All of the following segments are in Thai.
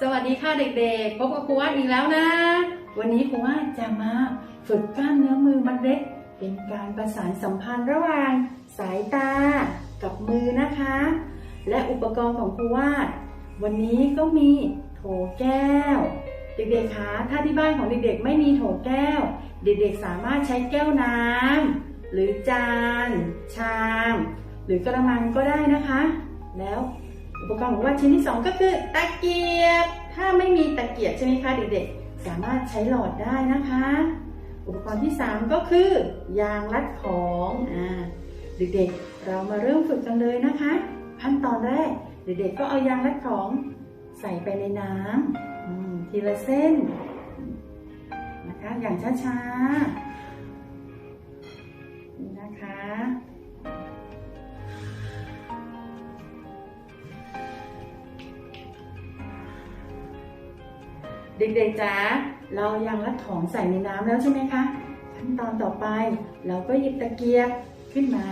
สวัสดีค่ะเด็กๆ พบกับครูว่าอีกแล้วนะ วันนี้ครูว่าจะมาฝึกกล้ามเนื้อมือมัดเล็ก เป็นการประสานสัมพันธ์ระหว่างสายตากับมือนะคะ และอุปกรณ์ของครูวาดวันนี้ก็มีโถแก้ว เด็กๆคะถ้าที่บ้านของเด็กๆ ไม่มีโถแก้ว เด็กๆ สามารถใช้แก้วน้ำหรือจาน ชาม หรือกระมังก็ได้นะคะ แล้ว อุปกรณ์ของวาชิ้นที่สองก็คือตะเกียบ ถ้าไม่มีตะเกียบใช่ไหมคะเด็กๆ สามารถใช้หลอดได้นะคะ อุปกรณ์ที่สามก็คือยางรัดของอ่าเด็กๆ เรามาเริ่มฝึกกันเลยนะคะ ขั้นตอนแรก เด็กๆ ก็เอายางรัดของใส่ไปในน้ำทีละเส้นนะคะอย่างช้าๆนี่นะคะ เด็กๆจ๋าเรายังรัดของใส่ในน้ำแล้วใช่ไหมคะ ขั้นตอนต่อไป เราก็หยิบตะเกียบขึ้นมา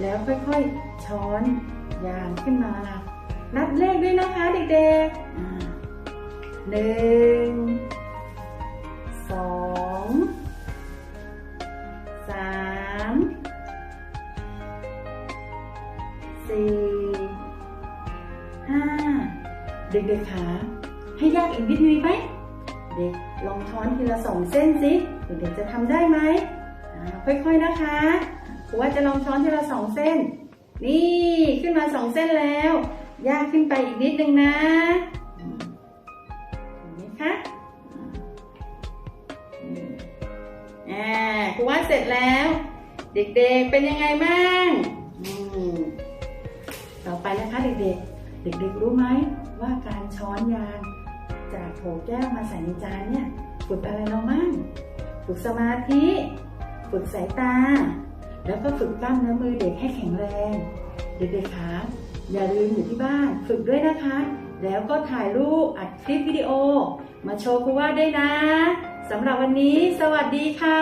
แล้วค่อยๆช้อนยางขึ้นมา นับเลขด้วยนะคะเด็กๆหนึ่งสองสามสี่ห้าเด็กๆคะให้ยากอีกนิดนึงไหม เด็กลองช้อนทีละสองเส้นสิเด็กๆจะทำได้ไหมค่อยๆนะคะครูว่าจะลองช้อนทีละสองเส้น นี่ขึ้นมาสองเส้นแล้ว ยากขึ้นไปอีกนิดนึงนะเห็นไหมคะอ่าครูว่าเสร็จแล้ว เด็กๆเป็นยังไงบ้างต่อไปนะคะเด็กๆ เด็กๆรู้ไหมว่าการช้อนยาง โถแก้วมาใส่ในจานเนี่ย ฝึกอะไรเราบ้างฝึกสมาธิ ฝึกสายตา แล้วก็ฝึกกล้ามเนื้อมือเด็กให้แข็งแรง เด็กๆคะอย่าลืมอยู่ที่บ้าน ฝึกด้วยนะคะ แล้วก็ถ่ายรูปอัดคลิปวิดีโอ มาโชว์ครูว่าได้นะสำหรับวันนี้ สวัสดีค่ะ